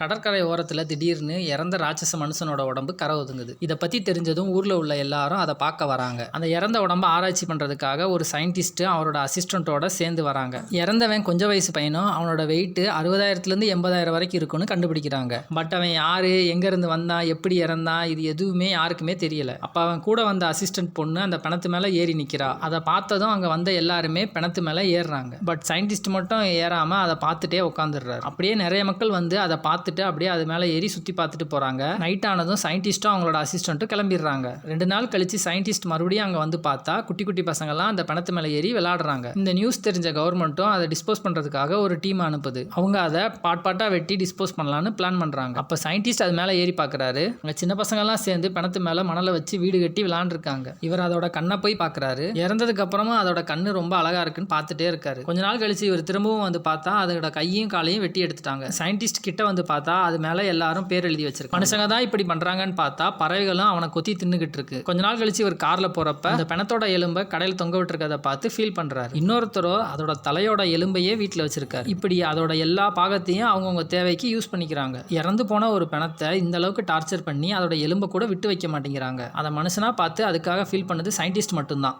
கடற்கரை ஓரத்தில் திடீர்னு இறந்த ராட்சச மனுஷனோட உடம்பு கரை ஒதுங்குது. இதை பற்றி தெரிஞ்சதும் ஊரில் உள்ள எல்லாரும் அதை பார்க்க வராங்க. அந்த இறந்த உடம்ப ஆராய்ச்சி பண்ணுறதுக்காக ஒரு சயின்டிஸ்ட்டு அவரோட அசிஸ்டண்ட்டோட சேர்ந்து வராங்க. இறந்தவன் கொஞ்ச வயசு பையனும் அவனோட வெயிட் அறுபதாயிரத்துலேருந்து எண்பதாயிரம் வரைக்கும் இருக்குன்னு கண்டுபிடிக்கிறாங்க. பட் அவன் யார் எங்கேருந்து வந்தான் எப்படி இறந்தான் இது எதுவுமே யாருக்குமே தெரியல. அப்போ அவன் கூட வந்த அசிஸ்டன்ட் பொண்ணு அந்த பிணத்து மேலே ஏறி நிற்கிறா அதை பார்த்ததும் அங்கே வந்த எல்லாருமே பிணத்து மேலே ஏறுறாங்க. பட் சயின்டிஸ்ட் மட்டும் ஏறாமல் அதை பார்த்துட்டே உட்காந்துடுறாரு அப்படியே நிறைய மக்கள் வந்து அதை பார்த்து பார்த்துட்டு அப்படியே அது மேலே ஏறி சுற்றி பார்த்துட்டு போகிறாங்க நைட் ஆனதும் சயின்டிஸ்ட்டும் அவங்களோட அசிஸ்டண்ட்டும் கிளம்பிடுறாங்க. ரெண்டு நாள் கழிச்சு சயின்டிஸ்ட் மறுபடியும் அங்கே வந்து பார்த்தா குட்டி குட்டி பசங்கள்லாம் அந்த பிணத்து மேலே ஏறி விளாடுறாங்க இந்த நியூஸ் தெரிஞ்ச கவர்மெண்ட்டும் அதை டிஸ்போஸ் பண்ணுறதுக்காக ஒரு டீம் அனுப்புது. அவங்க அதை பாட் பாட்டாக வெட்டி டிஸ்போஸ் பண்ணலான்னு பிளான் பண்ணுறாங்க அப்போ சயின்டிஸ்ட் அது மேலே ஏறி பார்க்குறாரு. அங்கே சின்ன பசங்கள்லாம் சேர்ந்து பிணத்து மேலே மணலை வச்சு வீடு கட்டி விளாண்டுருக்காங்க இவர் அதோட கண்ணை போய் பார்க்குறாரு. இறந்ததுக்கு அப்புறமா அதோட கண்ணு ரொம்ப அழகாக இருக்குன்னு பார்த்துட்டே இருக்காரு. கொஞ்ச நாள் கழிச்சு இவர் திரும்பவும் வந்து பார்த்தா அதோட கையும் காலையும் வெட்டி எடுத்துட்டாங்க. சயின்டிஸ்ட் கிட்ட வந்து பார்த்தா பார்த்தா அது மேலே எல்லாரும் பேர் எழுதி வச்சிருக்கு மனுஷங்க தான் இப்படி பண்றாங்கன்னு பார்த்தா பறவைகளும் அவனை கொத்தி தின்னுகிட்டு இருக்கு. கொஞ்ச நாள் கழிச்சு ஒரு கார்ல போறப்ப அந்த பிணத்தோட எலும்பை கடையில் தொங்க விட்டுருக்கதை பார்த்து ஃபீல் பண்றாரு. இன்னொருத்தரோ அதோட தலையோட எலும்பையே வீட்டில் வச்சிருக்காரு. இப்படி அதோட எல்லா பாகத்தையும் அவங்கவுங்க தேவைக்கு யூஸ் பண்ணிக்கிறாங்க. இறந்து போன ஒரு பிணத்தை இந்த அளவுக்கு டார்ச்சர் பண்ணி அதோட எலும்பை கூட விட்டு வைக்க மாட்டேங்கிறாங்க. அதை மனுஷனா பார்த்து அதுக்காக ஃபீல் பண்ணது சயின்டிஸ்ட் மட்டும்தான்.